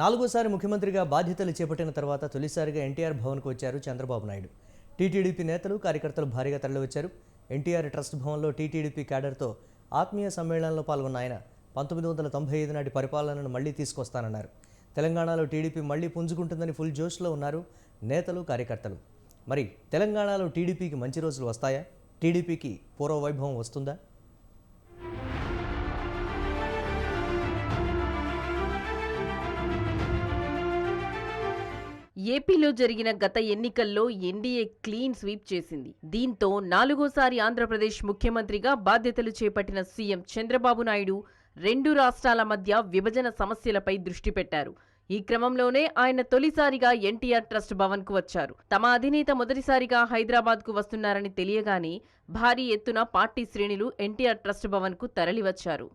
నాలుగోసారి ముఖ్యమంత్రిగా బాధ్యతలు చేపట్టిన తర్వాత తొలిసారిగా ఎన్టీఆర్ భవన్కు వచ్చారు చంద్రబాబు నాయుడు. టీటీడీపీ నేతలు కార్యకర్తలు భారీగా తరలివచ్చారు. ఎన్టీఆర్ ట్రస్ట్ భవన్లో టీటీడీపీ క్యాడర్తో ఆత్మీయ సమ్మేళనంలో పాల్గొన్న ఆయన పంతొమ్మిది వందల తొంభై ఐదు నాటి పరిపాలనను మళ్ళీ తీసుకొస్తానన్నారు. తెలంగాణలో టీడీపీ మళ్ళీ పుంజుకుంటుందని ఫుల్ జోష్లో ఉన్నారు నేతలు కార్యకర్తలు. మరి తెలంగాణలో టీడీపీకి మంచి రోజులు వస్తాయా? టీడీపీకి పూర్వ వైభవం వస్తుందా? ఏపీలో జరిగిన గత ఎన్నికల్లో ఎన్డీఏ క్లీన్ స్వీప్ చేసింది. దీంతో నాలుగోసారి ఆంధ్రప్రదేశ్ ముఖ్యమంత్రిగా బాధ్యతలు చేపట్టిన సీఎం చంద్రబాబు నాయుడు రెండు రాష్ట్రాల మధ్య విభజన సమస్యలపై దృష్టి పెట్టారు. ఈ క్రమంలోనే ఆయన తొలిసారిగా ఎన్టీఆర్ ట్రస్ట్ భవన్కు వచ్చారు. తమ అధినేత మొదటిసారిగా హైదరాబాద్కు వస్తున్నారని తెలియగానే భారీ ఎత్తున పార్టీ శ్రేణులు ఎన్టీఆర్ ట్రస్ట్ భవన్కు తరలివచ్చారు.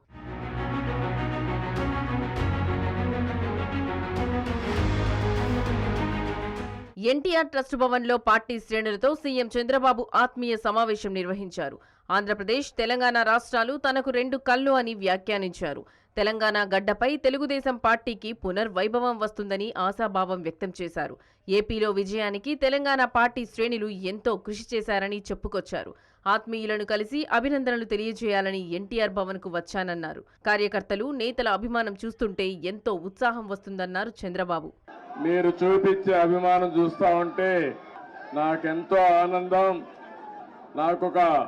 ఎన్టీఆర్ ట్రస్ట్ భవన్లో పార్టీ శ్రేణులతో సీఎం చంద్రబాబు ఆత్మీయ సమావేశం నిర్వహించారు. ఆంధ్రప్రదేశ్ తెలంగాణ రాష్ట్రాలు తనకు రెండు కళ్ళు అని వ్యాఖ్యానించారు. తెలంగాణ గడ్డపై తెలుగుదేశం పార్టీకి పునర్వైభవం వస్తుందని ఆశాభావం వ్యక్తం చేశారు. ఏపీలో విజయానికి తెలంగాణ పార్టీ శ్రేణులు ఎంతో కృషి చేశారని చెప్పుకొచ్చారు. ఆత్మీయులను కలిసి అభినందనలు తెలియజేయాలని ఎన్టీఆర్ భవన్కు వచ్చానన్నారు. కార్యకర్తలు నేతల అభిమానం చూస్తుంటే ఎంతో ఉత్సాహం వస్తుందన్నారు చంద్రబాబు. మీరు చూపించే అభిమానం చూస్తా ఉంటే నాకెంతో ఆనందం. నాకు ఒక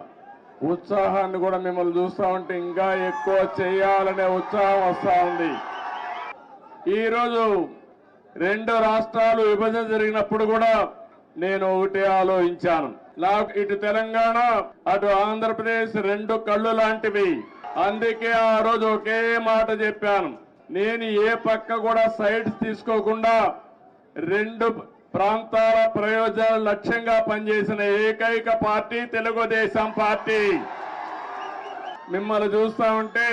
ఉత్సాహాన్ని కూడా మిమ్మల్ని చూస్తా ఉంటే ఇంకా ఎక్కువ చేయాలనే ఉత్సాహం వస్తూ ఉంది. ఈరోజు రెండు రాష్ట్రాలు విభజన జరిగినప్పుడు కూడా నేను ఒకటే ఆలోచించాను. నాకు ఇటు తెలంగాణ అటు ఆంధ్రప్రదేశ్ రెండు కళ్ళు లాంటివి. అందుకే ఆ రోజు ఒకే మాట చెప్పాను. నేను ఏ పక్క కూడా సైడ్స్ తీసుకోకుండా రెండు ప్రాంతాల ప్రయోజనాలు లక్ష్యంగా పనిచేసిన ఏకైక పార్టీ తెలుగుదేశం పార్టీ. మిమ్మల్ని చూస్తా ఉంటే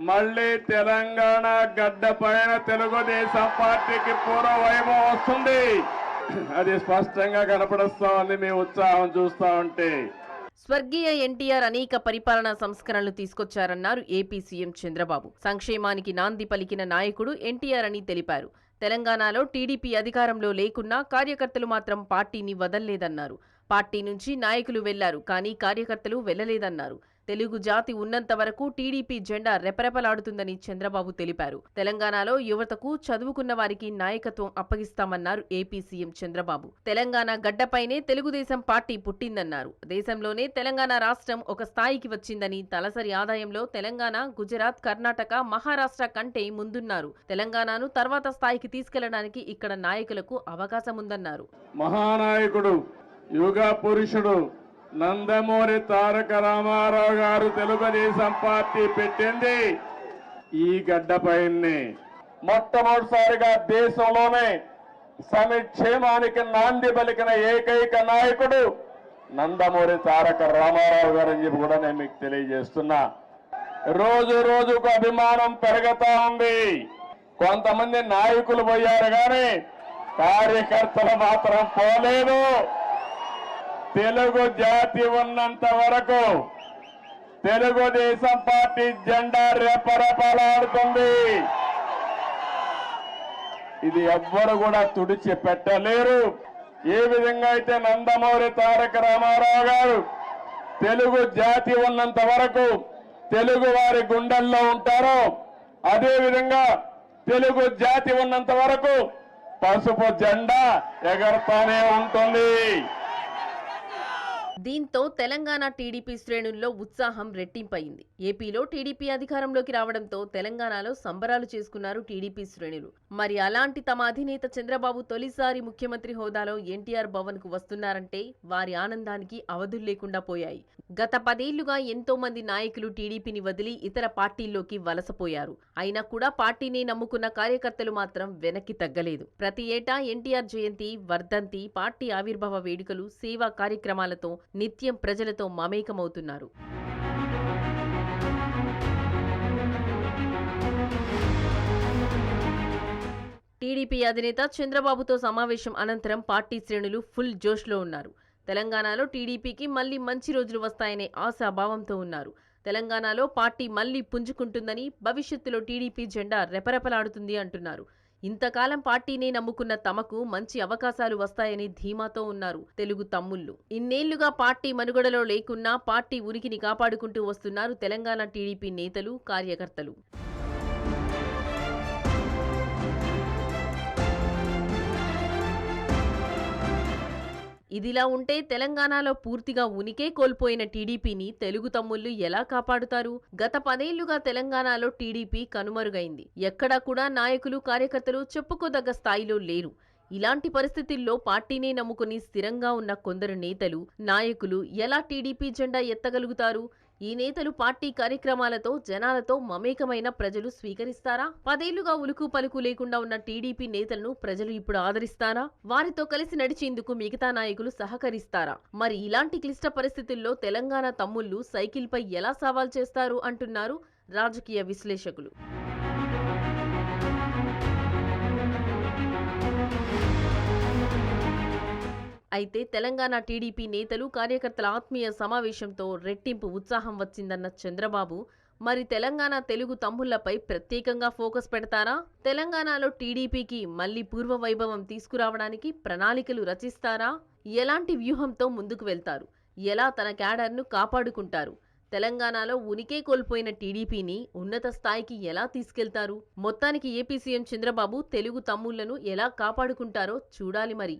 మళ్ళీ తెలంగాణ గడ్డ పైన తెలుగుదేశం పార్టీకి పూర్వ వైభవం వస్తుంది. అది స్పష్టంగా కనపడుస్తా ఉంది. మీ ఉత్సాహం చూస్తా ఉంటే. స్వర్గీయ ఎన్టీఆర్ అనేక పరిపాలనా సంస్కరణలు తీసుకొచ్చారన్నారు ఏపీ సీఎం చంద్రబాబు. సంక్షేమానికి నాంది పలికిన నాయకుడు ఎన్టీఆర్ అని తెలిపారు. తెలంగాణలో టీడీపీ అధికారంలో లేకున్నా కార్యకర్తలు మాత్రం పార్టీని వదల్లేదన్నారు. పార్టీ నుంచి నాయకులు వెళ్ళారు కానీ కార్యకర్తలు వెళ్ళలేదన్నారు. తెలుగు జాతి ఉన్నంత వరకు టీడీపీ జెండా రెపరెపలాడుతుందని చంద్రబాబు తెలిపారు. తెలంగాణలో యువతకు చదువుకున్న వారికి నాయకత్వం అప్పగిస్తామన్నారు ఏపీ సీఎం చంద్రబాబు. తెలంగాణ గడ్డపైనే తెలుగుదేశం పార్టీ పుట్టిందన్నారు. దేశంలోనే తెలంగాణ రాష్ట్రం ఒక స్థాయికి వచ్చిందని తలసరి ఆదాయంలో తెలంగాణ గుజరాత్ కర్ణాటక మహారాష్ట్ర కంటే ముందున్నారు. తెలంగాణను తర్వాత స్థాయికి తీసుకెళ్ళడానికి ఇక్కడ నాయకులకు అవకాశం ఉందన్నారు మహానాయకుడు యోగా పురుషుడు నందమూరి తారక రామారావు గారు తెలుగుదేశం పార్టీ పెట్టింది. ఈ గడ్డపైనే మొట్టమొదటిసారిగా దేశంలోనే సమిక్షేమానికి నాంది పలికిన ఏకైక నాయకుడు నందమూరి తారక రామారావు గారు అని చెప్పి కూడా నేను మీకు తెలియజేస్తున్నా. రోజు రోజుకు అభిమానం పెరుగుతా ఉంది. కొంతమంది నాయకులు పోయారు కానీ కార్యకర్తలు మాత్రం పోలేదు. తెలుగు జాతి ఉన్నంత వరకు తెలుగుదేశం పార్టీ జెండా రెపరెపలాడుతుంది. ఇది ఎవ్వరు కూడా తుడిచి పెట్టలేరు. ఏ విధంగా అయితే నందమూరి తారక రామారావు గారు తెలుగు జాతి ఉన్నంత వరకు తెలుగు వారి గుండెల్లో ఉంటారో అదేవిధంగా తెలుగు జాతి ఉన్నంత వరకు పసుపు జెండా ఎగరతానే ఉంటుంది. దీంతో తెలంగాణ టీడీపీ శ్రేణుల్లో ఉత్సాహం రెట్టింపయింది. ఏపీలో టీడీపీ అధికారంలోకి రావడంతో తెలంగాణలో సంబరాలు చేసుకున్నారు టీడీపీ శ్రేణులు. మరి అలాంటి తమ అధినేత చంద్రబాబు తొలిసారి ముఖ్యమంత్రి హోదాలో ఎన్టీఆర్ భవన్కు వస్తున్నారంటే వారి ఆనందానికి అవధులు లేకుండా పోయాయి. గత పదేళ్ళుగా ఎంతో మంది నాయకులు టీడీపీని వదిలి ఇతర పార్టీల్లోకి వలసపోయారు. అయినా కూడా పార్టీని నమ్ముకున్న కార్యకర్తలు మాత్రం వెనక్కి తగ్గలేదు. ప్రతి ఏటా ఎన్టీఆర్ జయంతి వర్ధంతి పార్టీ ఆవిర్భావ వేడుకలు సేవా కార్యక్రమాలతో నిత్యం ప్రజలతో మమేకమవుతున్నారు. టీడీపీ అధినేత చంద్రబాబుతో సమావేశం అనంతరం పార్టీ శ్రేణులు ఫుల్ జోష్లో ఉన్నారు. తెలంగాణలో టీడీపీకి మళ్ళీ మంచి రోజులు వస్తాయనే ఆశాభావంతో ఉన్నారు. తెలంగాణలో పార్టీ మళ్ళీ పుంజుకుంటుందని భవిష్యత్తులో టీడీపీ జెండా రెపరెపలాడుతుంది అంటున్నారు. ఇంతకాలం పార్టీనే నమ్ముకున్న తమకు మంచి అవకాశాలు వస్తాయని ధీమాతో ఉన్నారు తెలుగు తమ్ముళ్ళు. ఇన్నేళ్ళుగా పార్టీ మనుగడలో లేకున్నా పార్టీ ఉనికిని కాపాడుకుంటూ వస్తున్నారు తెలంగాణ టీడీపీ నేతలు కార్యకర్తలు. ఇదిలా ఉంటే తెలంగాణలో పూర్తిగా ఉనికే కోల్పోయిన టీడీపీని తెలుగు తమ్ముళ్ళు ఎలా కాపాడుతారు? గత పదేళ్ళుగా తెలంగాణలో టీడీపీ కనుమరుగైంది. ఎక్కడా కూడా నాయకులు కార్యకర్తలు చెప్పుకోదగ్గ స్థాయిలో లేరు. ఇలాంటి పరిస్థితుల్లో పార్టీనే నమ్ముకుని స్థిరంగా ఉన్న కొందరు నేతలు నాయకులు ఎలా టీడీపీ జెండా ఎత్తగలుగుతారు? ఈ నేతలు పార్టీ కార్యక్రమాలతో జనాలతో మమేకమైన ప్రజలు స్వీకరిస్తారా? పదేళ్ళుగా ఉలుకు పలుకు లేకుండా ఉన్న టీడీపీ నేతలను ప్రజలు ఇప్పుడు ఆదరిస్తారా? వారితో కలిసి నడిచేందుకు మిగతా నాయకులు సహకరిస్తారా? మరి ఇలాంటి క్లిష్ట పరిస్థితుల్లో తెలంగాణ తమ్ముళ్ళు సైకిల్పై ఎలా సవాల్ చేస్తారు? అంటున్నారు రాజకీయ విశ్లేషకులు. అయితే తెలంగాణ టీడీపీ నేతలు కార్యకర్తల ఆత్మీయ సమావేశంతో రెట్టింపు ఉత్సాహం వచ్చిందన్న చంద్రబాబు. మరి తెలంగాణ తెలుగు తమ్ముళ్ళపై ప్రత్యేకంగా ఫోకస్ పెడతారా? తెలంగాణలో టీడీపీకి మళ్ళీ పూర్వ వైభవం తీసుకురావడానికి ప్రణాళికలు రచిస్తారా? ఎలాంటి వ్యూహంతో ముందుకు వెళ్తారు? ఎలా తన క్యాడర్ను కాపాడుకుంటారు? తెలంగాణలో ఉనికే కోల్పోయిన టీడీపీని ఉన్నత స్థాయికి ఎలా తీసుకెళ్తారు? మొత్తానికి ఏపీ సీఎం చంద్రబాబు తెలుగు తమ్ముళ్ళను ఎలా కాపాడుకుంటారో చూడాలి మరి.